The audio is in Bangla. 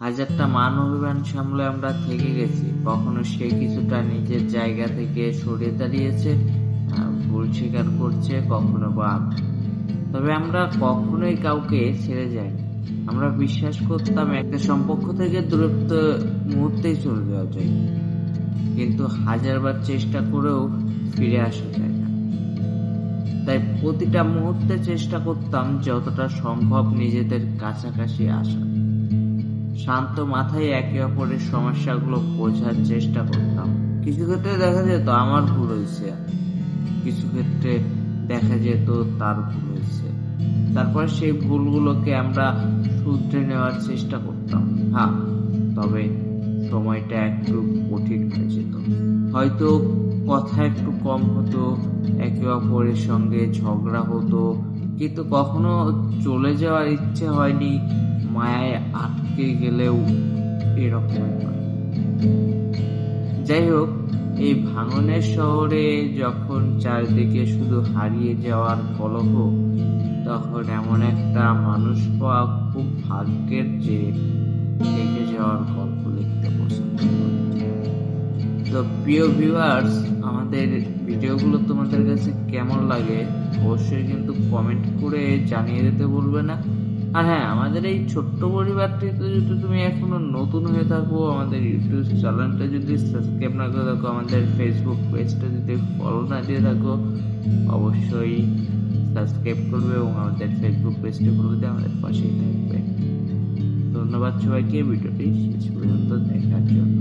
হাজারটা মান অভিমান সামলে আমরা থেকে গেছি। কখনো সে কিছুটা নিজের জায়গা থেকে সরে দাঁড়িয়েছে ভুল স্বীকার করছে, কখনো বা তবে আমরা কখনোই কাউকে ছেড়ে যাইনি। আমরা বিশ্বাস করতাম একটা সম্পর্ক থেকে দূরত্ব মুহূর্তেই চলে যাওয়া যায়। কিন্তু হাজারবার চেষ্টা করেও ফিরে আসা যায় না। তাই প্রতিটা মুহূর্তে চেষ্টা করতাম যতটা সম্ভব নিজেদের কাছাকাছি আসা। শান্ত মাথায় একে অপরের সমস্যাগুলো বোঝার চেষ্টা করতাম। কিছু ক্ষেত্রে দেখা যেত, আমার ভুল হয়েছে। কিছু ক্ষেত্রে দেখা যেত, তার ভুল হয়েছে। তারপর সেই ভুলগুলোকে আমরা শুধরে নেওয়ার চেষ্টা করতাম। হ্যাঁ তবে সময়টা একটু কঠিন হয়ে যেত। হয়তো কথা একটু কম হতো, একে অপরের সঙ্গে ঝগড়া হতো, কিন্তু কখনো চলে যাওয়ার ইচ্ছে হয়নি। মায়ায় আটকে গেলেও এরকম যাই হোক, এই ভাঙনের শহরে যখন চারিদিকে শুধু হারিয়ে যাওয়ার কলহ, তখন এমন একটা মানুষ পাওয়া খুব ভাগ্যের যে থেকে যাওয়ার গল্প লিখতে পছন্দ তো প্রিয় ভিউয়ার্স আমাদের ভিডিওগুলো তোমাদের কাছে কেমন লাগে, অবশ্যই কিন্তু কমেন্ট করে জানিয়ে দিতে বলবে না। আর হ্যাঁ আমাদের এই ছোট্ট পরিবারটিতে যদি তুমি এখনও নতুন হয়ে থাকো, আমাদের ইউটিউব চ্যানেলটা যদি সাবস্ক্রাইব না করে থাকো, আমাদের ফেসবুক পেজটা যদি ফলো না দিয়ে থাকো, অবশ্যই সাবস্ক্রাইব করবে এবং আমাদের ফেসবুক পেজটি ফলো দিয়ে আমাদের পাশেই থাকবে। ধন্যবাদ সবাইকে, ভিডিওটি শেষ পর্যন্ত দেখার জন্য।